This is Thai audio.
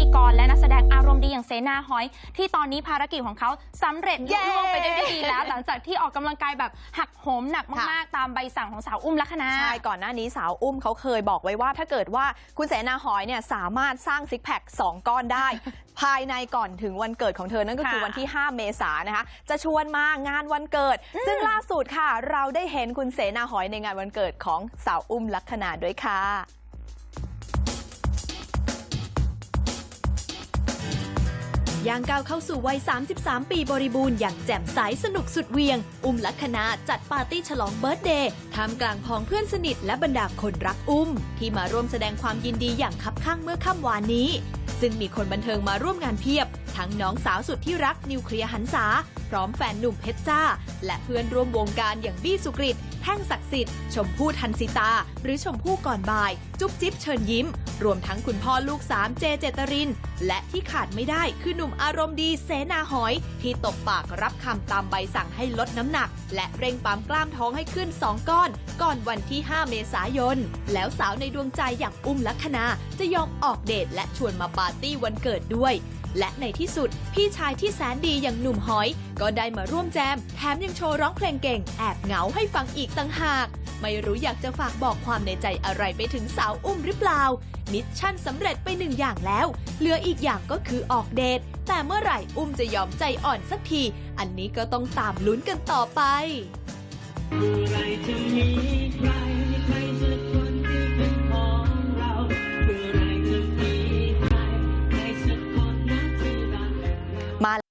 ธีกรและนักแสดงอารมณ์ดีอย่างเสนาหอย ที่ตอนนี้ภารกิจของเขาสำเร็จเย้ลุล่วงไปได้ด้วยดีแล้ว หลังจากที่ออกกำลังกายแบบหักโหมหนักมากๆ ตามใบสั่งของสาวอุ้มลักษณาใช่ก่อนหน้านี้สาวอุ้มเขาเคยบอกไว้ว่า ถ้าเกิดว่าคุณเสนาหอยเนี่ยสามารถสร้างซิกแพค2ก้อนได้ ภายในก่อนถึงวันเกิดของเธอนั่นก็คือค่ะวันที่ 5 เมษายนนะคะ จะชวนมางานวันเกิด ซึ่งล่าสุดค่ะ เราได้เห็นคุณเสนาหอยในงานวันเกิดของสาวอุ้มลักษณาด้วยค่ะ ย่างก้าวเข้าสู่วัย 33 ปีบริบูรณ์อย่างแจ่มใสสนุกสุดเวียง อุ้มลัคนาจัดปาร์ตี้ฉลองเบิร์ตเดย์ท่ามกลางพ้องเพื่อนสนิทและบรรดาคนรักอุ้ม ที่มาร่วมแสดงความยินดีอย่างคับข้างเมื่อค่ำวานนี้ ซึ่งมีคนบันเทิงมาร่วมงานเพียบ ทั้งน้องสาวสุดที่รักนิวเคลียร์หันษาพร้อมแฟนหนุ่มเพชรจ้า และเพื่อนร่วมวงการอย่างบี้สุกริตแท่งศักดิ์สิทธิ์ชมพู่ทันสิตา หรือชมพู่ก่อนบ่าย จุ๊บจิ๊บเชิญยิ้ม รวมทั้งคุณพ่อลูกสามเจเจตริน และที่ขาดไม่ได้คือหนุ่มอารมณ์ดีเสนาหอย ที่ตบปากรับคำตามใบสั่งให้ลดน้ำหนัก และเร่งปั๊มกล้ามท้องให้ขึ้น 2 ก้อน ก่อนวันที่ 5 เมษายน แล้วสาวในดวงใจอย่างอุ้มลัคนาจะยอมออกเดทและชวนมาปาร์ตี้วันเกิดด้วยและในที่สุด พี่ชายที่แสนดีอย่างหนุ่มหอย ก็ได้มาร่วมแจม แถมยังโชว์ร้องเพลงเก่ง แอบเหงาให้ฟังอีกต่างหาก ไม่รู้อยากจะฝากบอกความในใจอะไรไปถึงสาวอุ้มหรือเปล่า มิชชั่นสำเร็จไปหนึ่งอย่างแล้ว เหลืออีกอย่างก็คือออกเดท แต่เมื่อไหร่อุ้มจะยอมใจอ่อนสักที อันนี้ก็ต้องตามลุ้นกันต่อไป